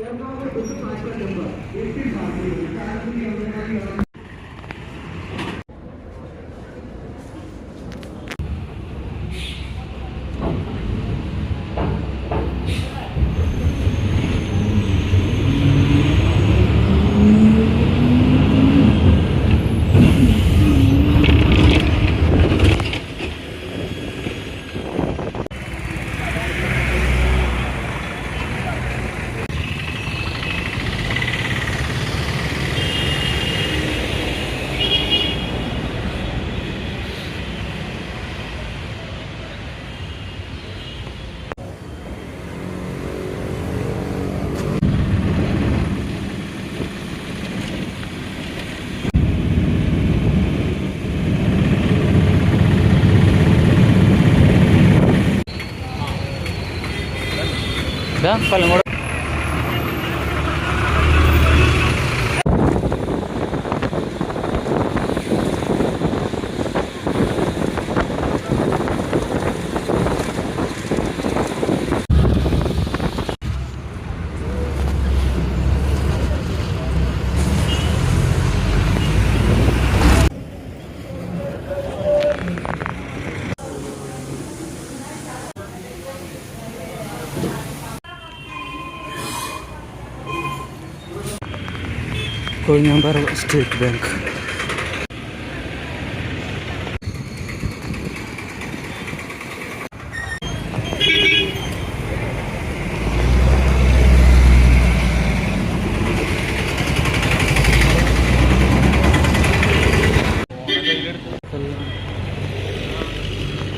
Number ഇതാ Kollengode Kozhinjampara state bank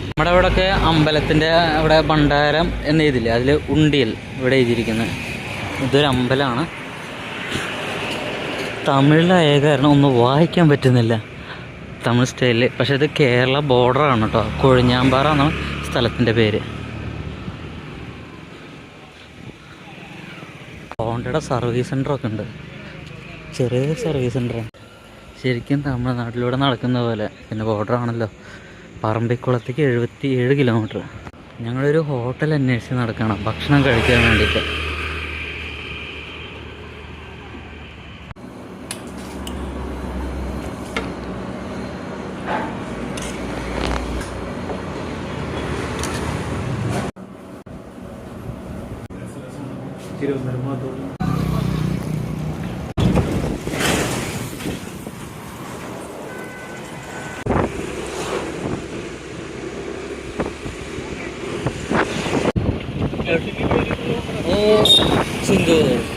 നമ്മുടെ ഇവിടെയൊക്കെ അമ്പലത്തിന്റെ അവിടെ ഭണ്ഡാരം എന്ന് എഴുതില്ലേ? അതിൽ ഉണ്ടിയൽ ഇവിടെ എഴുതിയിരിക്കുന്നത്. ഇതൊരു അമ്പലമാണ് തമിഴിലായ കാരണം ഒന്ന് വായിക്കാൻ പറ്റുന്നില്ല. തമിഴ് സ്റ്റൈലിൽ പക്ഷേ ഇത് കേരള ബോർഡറാണ് കേട്ടോ കൊഴിഞ്ഞാമ്പാറ എന്നാണ് സ്ഥലത്തിന്റെ പേര്. ഹോണ്ടയുടെ സർവീസ് സെന്ററൊക്കെ ഉണ്ട്. ചെറിയ സർവീസ് സെന്ററാണ് ശരിക്കും തമിഴ്നാട്ടിലൂടെ നടക്കുന്ന പോലെ. പിന്നെ ബോർഡറാണല്ലോ പറമ്പിക്കുളത്തേക്ക് എഴുപത്തി ഏഴ് കിലോമീറ്റർ ഞങ്ങളൊരു ഹോട്ടൽ അന്വേഷിച്ച് നടക്കണം. ഭക്ഷണം കഴിക്കാൻ വേണ്ടിയിട്ട്. tiros de moto. Oh, sundul.